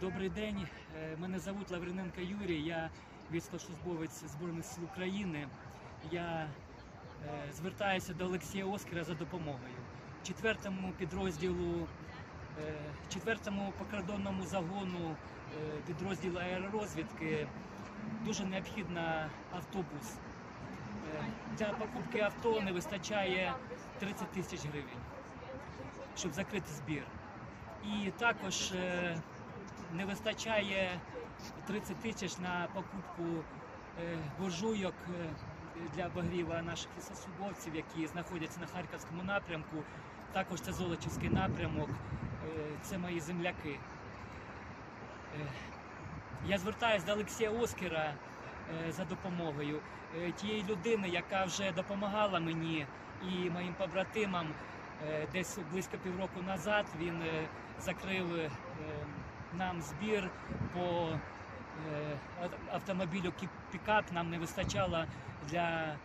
Добрий день. Е, Мене звуть Лавриненко Юрій. Я військовослужбовець Збройних сил України. Я е, звертаюся до Олексія Оскара за допомогою. Четвертому підрозділу, е, четвертому покордонному загону підрозділу аеророзвідки дуже необхідна автобус. Для покупки авто не вистачає 30 тисяч гривень, щоб закрити збір. І також не вистачає 30 тисяч на покупку е, буржуйок е, для обогріва наших лісослужбовців, які знаходяться на Харківському напрямку. Також це Золочівський напрямок, е, це мої земляки. Я звертаюся до Олексія Оскара е, за допомогою тієї людини, яка вже допомагала мені і моїм побратимам десь близько півроку назад. Він закрив нам збір по е, автомобілю пікап. Нам не вистачало для.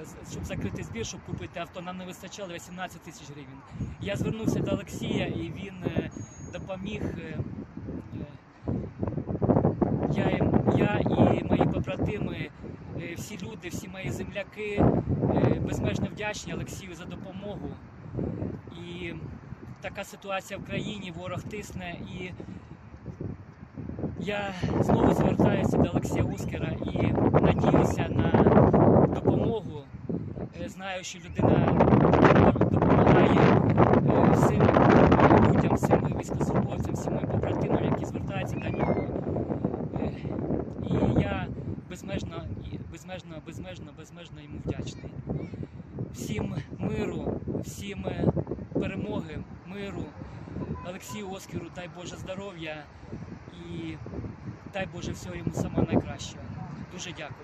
е, Щоб закрити збір, щоб купити авто, нам не вистачало 18 тисяч гривень. Я звернувся до Олексія і він е, допоміг. я, я і мої побратими, всі люди, всі мої земляки безмежно вдячні Олексію за допомогу. І така ситуація в країні, ворог тисне. І я знову звертаюся до Олексія Ускера і надіюся на допомогу. Е, Знаю, що людина допомагає е, всім людям, всім військовослужбовцям, всім побратимам, які звертаються до нього. Е, І я безмежно, безмежно, безмежно, безмежно йому вдячний. Всім миру, всім перемоги, миру, Олексію Оскару, дай Боже здоров'я і дай Боже всього йому саме найкращого. Дуже дякую.